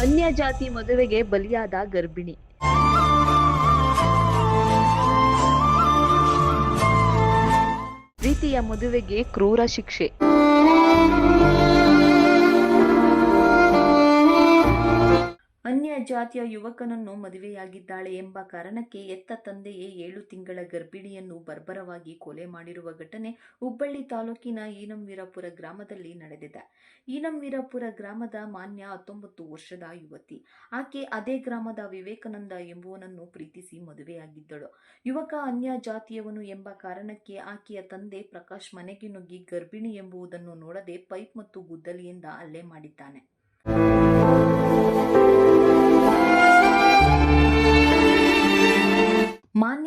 ಅನ್ಯ ಜಾತಿ ಮದುವೆಗೆ ಬಲಿಯಾದ ಗರ್ಭಿಣಿ. ಪ್ರೀತಿಯ ಮದುವೆಗೆ ಕ್ರೂರ ಶಿಕ್ಷೆ. ಜಾತಿಯ ಯುವಕನನ್ನು ಮದುವೆಯಾಗಿದ್ದಾಳೆ ಎಂಬ ಕಾರಣಕ್ಕೆ ಎತ್ತ ತಂದೆಯೇ ಏಳು ತಿಂಗಳ ಗರ್ಭಿಣಿಯನ್ನು ಬರ್ಬರವಾಗಿ ಕೊಲೆ ಮಾಡಿರುವ ಘಟನೆ ಹುಬ್ಬಳ್ಳಿ ತಾಲೂಕಿನ ಈನಂವೀರಾಪುರ ಗ್ರಾಮದಲ್ಲಿ ನಡೆದಿದೆ. ಈನಂವೀರಾಪುರ ಗ್ರಾಮದ ಮಾನ್ಯ ಹತ್ತೊಂಬತ್ತು ವರ್ಷದ ಯುವತಿ. ಆಕೆ ಅದೇ ಗ್ರಾಮದ ವಿವೇಕಾನಂದ ಎಂಬುವನನ್ನು ಪ್ರೀತಿಸಿ ಮದುವೆಯಾಗಿದ್ದಳು. ಯುವಕ ಅನ್ಯ ಜಾತಿಯವನು ಎಂಬ ಕಾರಣಕ್ಕೆ ಆಕೆಯ ತಂದೆ ಪ್ರಕಾಶ್ ಮನೆಗೆ ನುಗ್ಗಿ ಗರ್ಭಿಣಿ ಎಂಬುದನ್ನು ನೋಡದೆ ಪೈಪ್ ಮತ್ತು ಗುದ್ದಲಿಯಿಂದ ಹಲ್ಲೆ ಮಾಡಿದ್ದಾನೆ.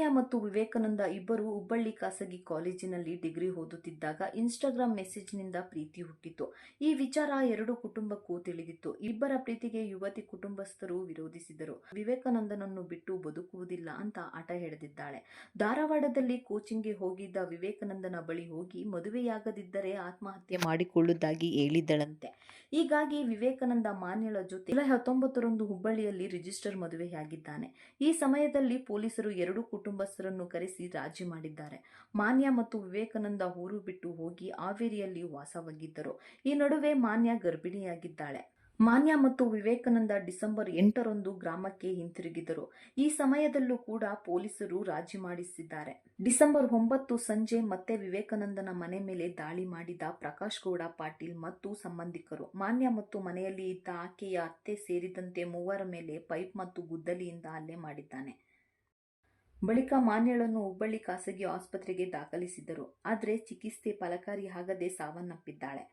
ಮತ್ತು ವಿವೇಕಾನಂದ ಇಬ್ಬರು ಹುಬ್ಬಳ್ಳಿ ಖಾಸಗಿ ಕಾಲೇಜಿನಲ್ಲಿ ಡಿಗ್ರಿ ಓದುತ್ತಿದ್ದಾಗ ಇನ್ಸ್ಟಾಗ್ರಾಮ್ ಮೆಸೇಜ್ನಿಂದ ಪ್ರೀತಿ ಹುಟ್ಟಿತು. ಈ ವಿಚಾರ ಎರಡು ಕುಟುಂಬಕ್ಕೂ ತಿಳಿದಿತ್ತು. ಇಬ್ಬರ ಪ್ರೀತಿಗೆ ಯುವತಿ ಕುಟುಂಬಸ್ಥರು ವಿರೋಧಿಸಿದರು. ವಿವೇಕಾನಂದನನ್ನು ಬಿಟ್ಟು ಬದುಕುವುದಿಲ್ಲ ಅಂತ ಆಟ ಹಿಡಿದಿದ್ದಾಳೆ. ಧಾರವಾಡದಲ್ಲಿ ಕೋಚಿಂಗ್ಗೆ ಹೋಗಿದ್ದ ವಿವೇಕಾನಂದನ ಬಳಿ ಹೋಗಿ ಮದುವೆಯಾಗದಿದ್ದರೆ ಆತ್ಮಹತ್ಯೆ ಮಾಡಿಕೊಳ್ಳುವುದಾಗಿ ಹೇಳಿದ್ದಳಂತೆ ಹೀಗಾಗಿ ವಿವೇಕಾನಂದ ಮಾನ್ಯಳ ಜೊತೆ ಜುಲೈ ಹತ್ತೊಂಬತ್ತರಂದು ಹುಬ್ಬಳ್ಳಿಯಲ್ಲಿ ರಿಜಿಸ್ಟರ್ ಮದುವೆಯಾಗಿದ್ದಾನೆ. ಈ ಸಮಯದಲ್ಲಿ ಪೊಲೀಸರು ಎರಡೂ ಕುಟುಂಬಸ್ಥರನ್ನು ಕರೆಸಿ ರಾಜಿ ಮಾಡಿದ್ದಾರೆ. ಮಾನ್ಯ ಮತ್ತು ವಿವೇಕಾನಂದ ಊರು ಬಿಟ್ಟು ಹೋಗಿ ಹಾವೇರಿಯಲ್ಲಿ ವಾಸವಾಗಿದ್ದರು. ಈ ನಡುವೆ ಮಾನ್ಯ ಗರ್ಭಿಣಿಯಾಗಿದ್ದಾಳೆ. ಮಾನ್ಯ ಮತ್ತು ವಿವೇಕಾನಂದ ಡಿಸೆಂಬರ್ ಎಂಟರಂದು ಗ್ರಾಮಕ್ಕೆ ಹಿಂತಿರುಗಿದರು. ಈ ಸಮಯದಲ್ಲೂ ಕೂಡ ಪೊಲೀಸರು ರಾಜಿ ಮಾಡಿಸಿದ್ದಾರೆ. ಡಿಸೆಂಬರ್ ಒಂಬತ್ತು ಸಂಜೆ ಮತ್ತೆ ವಿವೇಕಾನಂದನ ಮನೆ ಮೇಲೆ ದಾಳಿ ಮಾಡಿದ ಪ್ರಕಾಶ್ ಗೌಡ, ಪಾಟೀಲ್ ಮತ್ತು ಸಂಬಂಧಿಕರು. ಮಾನ್ಯ ಮತ್ತು ಮನೆಯಲ್ಲಿ ಇದ್ದ ಆಕೆಯ ಅತ್ತೆ ಸೇರಿದಂತೆ ಮೂವರ ಮೇಲೆ ಪೈಪ್ ಮತ್ತು ಗುದ್ದಲಿಯಿಂದ ಹಲ್ಲೆ ಮಾಡಿದ್ದಾನೆ. ಬಳಿಕ ಮಾನ್ಯಳನ್ನು ಹುಬ್ಬಳ್ಳಿ ಖಾಸಗಿ ಆಸ್ಪತ್ರೆಗೆ ದಾಖಲಿಸಿದ್ದರು. ಆದರೆ ಚಿಕಿತ್ಸೆ ಫಲಕಾರಿಯಾಗದೆ ಸಾವನ್ನಪ್ಪಿದ್ದಾಳೆ.